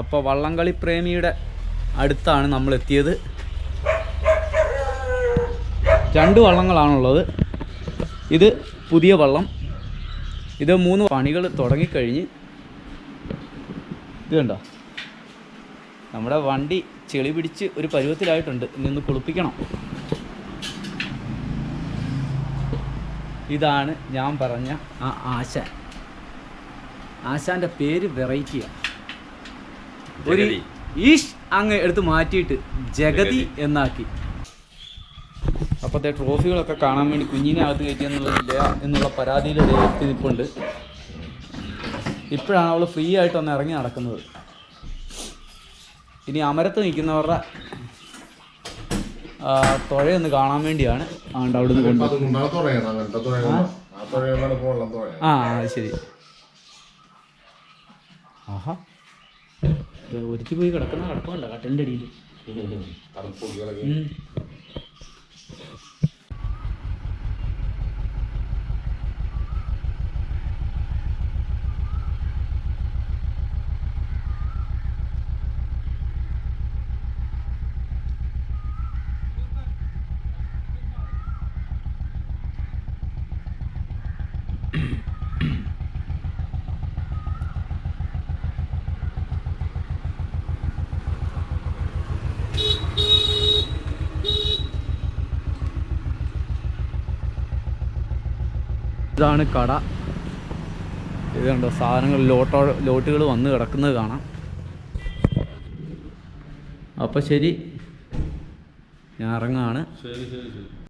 അപ്പോൾ വള്ളംകളി പ്രേമിയുടെ അടുത്താണ് നമ്മൾ എത്തിയത് രണ്ട് വള്ളങ്ങളാണുള്ളത്. ഇത് പുതിയ വള്ളം. ഇത് മൂന്ന് പണികൾ തുടങ്ങിക്കഴിഞ്ഞ് ഇത് കണ്ടോ? നമ്മുടെ വണ്ടി ചെളി പിടിച്ച് ഒരു പരുവത്തിലായിട്ടുണ്ട്. നിന്ന് കുളിപ്പിക്കണം. ഇതാണ് ഞാൻ പറഞ്ഞ ആ ആശാൻ. ആശാന്റെ പേര് വെറൈറ്റിയാണ് ഒരു. ഈഷ് അങ്ങ് എടുത്ത് മാറ്റിയിട്ട് ജഗതി എന്നാക്കി. അപ്പോഴത്തെ ട്രോഫികളൊക്കെ കാണാൻ വേണ്ടി കുഞ്ഞിനെ അകത്ത് കയറ്റി എന്നുള്ളതില്ല എന്നുള്ള പരാതിയിൽ വ്യക്തി നിൽപ്പുണ്ട് ഇപ്പോഴാണ് അവൾ ഫ്രീ ആയിട്ട് ഒന്ന് ഇറങ്ങി നടക്കുന്നത്. ഇനി അമരത്ത് നിൽക്കുന്നവരുടെ ആ, തുഴയൊന്ന് കാണാൻ വേണ്ടിയാണ് ആണ്ട് അവിടെ നിന്ന് ആ? ശരി. ആഹാ. ഇത് ഒരുത്തി പോയി കിടക്കുന്ന കിടപ്പുണ്ട കട്ടലിൻ്റെ അടിയിൽ ഇതാണ് കട. ഇത് കണ്ടോ സാധനങ്ങൾ ലോട്ടോ ലോട്ടുകൾ വന്ന് കിടക്കുന്നത് കാണാം. അപ്പോൾ ശരി ഞാൻ ഇറങ്ങാണ്. ശരി ശരി ശരി.